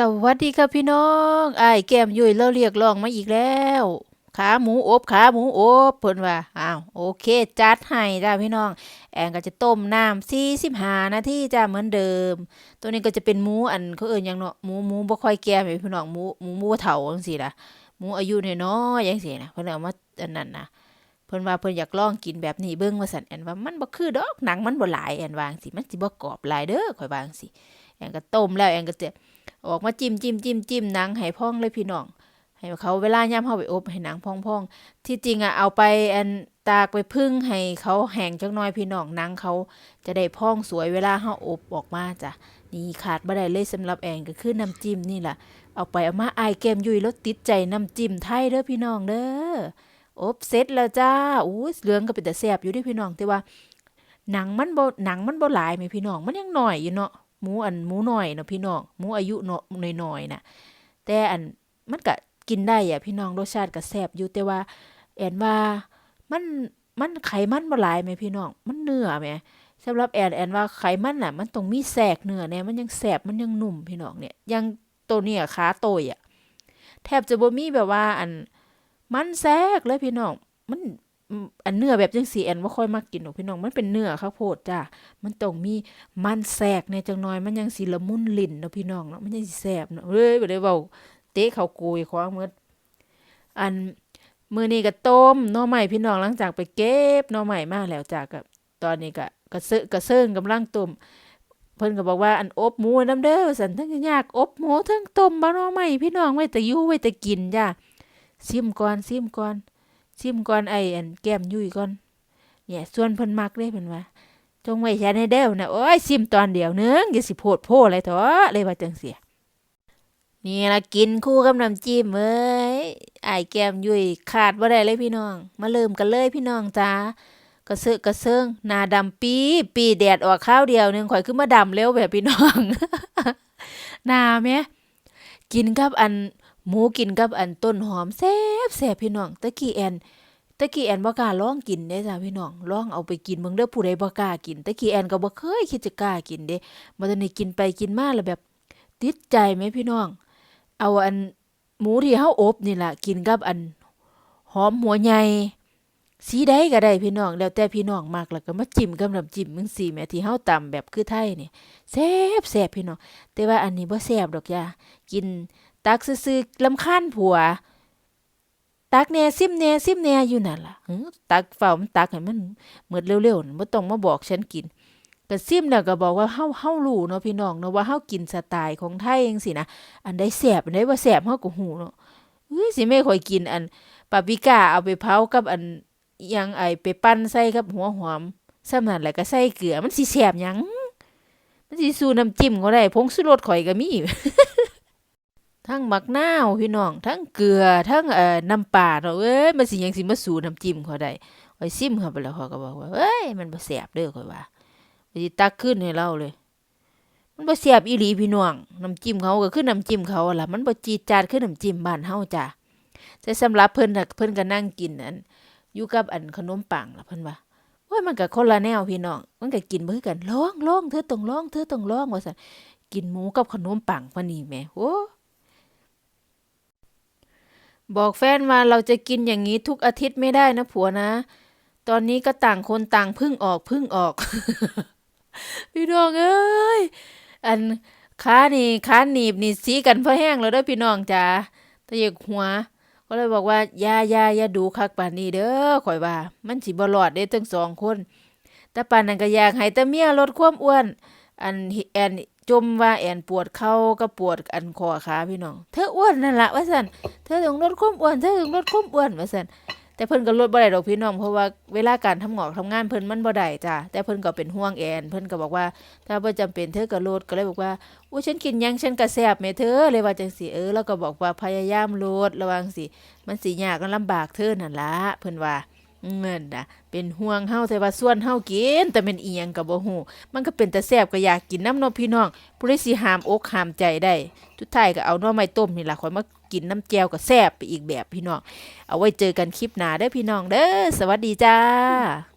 สวัสดีค่ะพี่น้องไอ้แก้มยุ้ยเราเรียกร้องมาอีกแล้ว ขาหมูอบขาหมูอบเพิ่นว่าอ้าวโอเค จัดให้จ้าพี่น้อง แอนก็จะต้มน้ำสี่สิบห้านาทีจ้าเหมือนเดิม ตัวนี้ก็จะเป็นหมูอันเขาเอิ้นยังเนาะหมูหมูบ่ค่อยแก่แม่พี่น้องหมูหมูหมูเฒ่าจังซี่ละหมูอายุน้อยๆจังซี่นะเพิ่นเอามาอันนั้นนะเพิ่นว่าเพิ่นอยากลองกินแบบนี้เบิ่งว่าซั่นแอนว่ามันบ่คือดอกหนังมันบ่หลายแอนวางซี่มันสิบ่กรอบหลายเด้อข่อยวางซี่แอนก็ต้มแล้วแอนก็จะ ออกมาจิ้มจิ้มจิ้มจิ้มหนังให้พองเลยพี่น้องให้เขาเวลาย่ำเข้าไปอบให้หนังพองพองๆที่จริงอะเอาไปอันตากไปพึ่งให้เขาแห้งจักหน่อยพี่น้องหนังเขาจะได้พองสวยเวลาเขาอบออกมาจ้ะนี่ขาดบ่ได้เลยสำหรับแองก็คือน้ำจิ้มนี่แหละเอาไปเอามาไอายแก้มยุยแล้วติดใจน้ำจิ้มไทยเด้อพี่น้องเด้ออบเสร็จแล้วจ้าอู้เหลืองก็เป็นแต่แซ่บอยู่ด้พี่น้องแต่ว่าหนังมันบ่หนังมันบ่หลายไหมพี่น้องมันยังหน่อยอยู่เนาะ หมูอันหมูหน่อยเนาะพี่น้องหมูอายุเนาะหน้อยๆน่ะแต่อันมันก็กินได้อะพี่น้องรสชาติก็แซ่บอยู่แต่ว่าแอนว่ามันมันไขมันบ่หลายไหมพี่น้อง มันเนื้อแหมสำหรับแอนแอนว่าไขมันน่ะ มันต้องมีแทรกเนื้อแน่มันยังแซบมันยังนุ่มพี่น้องเนี่ยยังตัวเนี่ยขาโตยอะแทบจะบ่มีแบบว่าอันมันแทรกเลยพี่น้อง มัน อันเนื้อแบบจังสีแอนบ่าค่อยมักกินหรอกพี่น้องมันเป็นเนื้อข้าวโพดจ้ามันต้องมีมันแทรกในจังน้อยมันยังสิละมุนลิ้นเนาะพี่น้องเนาะมันยังสิแซ่บเนาะเฮ้ยบ่ได้เว้าเตะเขากุยขวางหมดอันมือนี้ก็ต้มน่อไม้พี่น้องหลังจากไปเก็บน่อไม้มากแล้วจ้าก็ตอนนี้ก็กระเซอะกระเซิงกำลังต้มเพิ่นก็บอกว่าอันอบหมูน้ำเด้อว่าซั่นทั้งยากอบหมูทั้งต้มบ่หน่อไม้พี่น้องไว้แต่อยู่ไว้แต่กินจ้าซิมก่อนซิมก่อน ซิมก่อนไอ้อันแก้มยุ่ยก่อน เนี่ย ส่วนเพิ่นมักเด้เพิ่นว่า จงไว้ฉันให้เด้วนะโอ้ยซิมตอนเดียวนึงอย่าสิโพดโพอะไรเถอะเลยว่าจังเสียนี่ละกินคู่กับน้ำจิ้มเอ้ยไอแก้มยุยขาดบ่ได้เลยพี่น้อง มาเริ่มกันเลยพี่น้องจ้ากระเซอะกระเซิงหน้าดำปี ปีแดดออกข้าวเดียวหนึงข่อยขึ้นมาดำเร็วแบบพี่น้องหน้าแม่กินกับอัน หมูกินกับอันต้นหอมแซ่บแซ่บพี่น้องตะกี้แอนตะกี้แอนบ่กล้าลองกินเด้จ้าพี่น้องลองเอาไปกินเบิ่งเด้อผู้ใดบ่กล้ากินตะกี้แอนก็บ่เคยคิดจะกล้ากินเด้บัดนี้กินไปกินมาแล้วแบบติดใจไหมพี่น้อง เอาอันหมูที่เฮาอบนี่ล่ะกินกับอันหอมหัวใหญ่สีใดก็ได้พี่น้องแล้วแต่พี่น้องมักแล้วก็มาจิ้มกับน้ำจิ้มจังซี่แหมที่เฮาตำแบบคือไทยนี่แซ่บแซ่บพี่น้องแต่ว่าอันนี้บ่แซ่บดอกจ้ากิน ตักซื่อๆรำคาญผัว ตักแน่ซิมแน่ซิมแน่อยู่นั่นล่ะตักเฝ้ามันตักให้มันหมดเร็วๆนั่นบ่ต้องมาบอกฉันกินก็ซิมแล้วก็บอกว่าเฮาเฮารู้เนาะพี่น้องเนาะว่าเฮากินสไตล์ของไทยจังซี่นะอันใดแซ่บอันใดบ่แซ่บเฮาก็ฮู้เนาะเฮ้ยสิไม่ค่อยกินอันปาปริก้าเอาไปเผากับอันยังไอไปปั้นใส่กับหัวหอมซ้ำนั่นแหละก็ใส่เกลือมันสิแซ่บหยังมันสิสู้น้ำจิ้มก็ได้ผงชูรสข่อยก็มี ทั้งบักนาวพี่น้อง ทั้งเกลือ ทั้งเอ่อน้ำปลาเนาะเอ้ยมันสิยังสิมาสู่น้ำจิ้มเขาได้ข่อยซิมเขาไปแล้วเขาก็บอกว่าเอ้ยมันบ่แซ่บเด้อข่อยว่าข่อยสิตักขึ้นให้เราเลย มันบ่แซ่บอีหลีพี่น้องน้ำจิ้มเขาก็คือน้ำจิ้มเขาล่ะมันบ่จีดจาดคือน้ำจิ้มบ้านเฮาจ้ะแต่สำหรับเพิ่นน่ะเพิ่นก็นั่งกินอันอยู่กับอันขนมปังล่ะเพิ่นว่าโอ้ยมันก็คนละแนวพี่น้องมันก็กินบ่คือกันลองลองเธอต้องลองเธอต้องลองว่าซั่นกินหมูกับขนมปังปานนี้แหมโอ้ บอกแฟนว่าเราจะกินอย่างนี้ทุกอาทิตย์ไม่ได้นะผัวนะ ตอนนี้ก็ต่างคนต่างพึ่งออกพึ่งออก พี่น้องเอ้ย อันขานี่ขาหนีบนี่สีกันเพอแห้งแล้วเด้อพี่น้องจ้าตะเยกหัว ก็เลยบอกว่าอย่าอย่าอย่าดูคักป่านนี้เด้อข่อยว่า มันสิบ่รอดเด้ทั้งสองคนแต่ป่านนั้นก็อยากให้แต่เมียลดความอ้วน อันแอน จมว่าแอนปวดเข่าก็ปวดอันคอขาพี่น้องเธออ้วนนั่นละว่าซั่นเธอต้องลดความอ้วนเธอต้องลดความอ้วนว่าซั่นแต่เพิ่นก็ลดบ่ได้ดอกพี่น้องเพราะว่าเวลาการทำงอกทำงานเพิ่นมันบ่ได้จ้ะแต่เพิ่นก็เป็นห่วงแอน เพิ่นก็บอกว่า ถ้าบ่จำเป็นเธอก็ลดก็เลยบอกว่าอู้ฉันกินยังฉันก็แซ่บแม่เธอเลยว่าจังซี่เออแล้วก็บอกว่าพยายามลดระวังสิมันสิยากมันลำบากเธอนั่นละเพิ่นว่า เงินน่ะ เป็นห่วงเฮาแต่ว่าส่วนเฮากิน แต่เป็นเอียงก็บ่ฮู้มันก็เป็นแต่แซ่บก็อยากกินน้ำเนมพี่น้องผู้ใดสิหามอกหามใจได้ทุดท้ายก็เอาหน่อไม้ต้มนี่ล่ะค่อยมากินน้ำแจวก็แซ่บไปอีกแบบพี่น้องเอาไว้เจอกันคลิปหน้าเด้อพี่น้องเด้อสวัสดีจ้า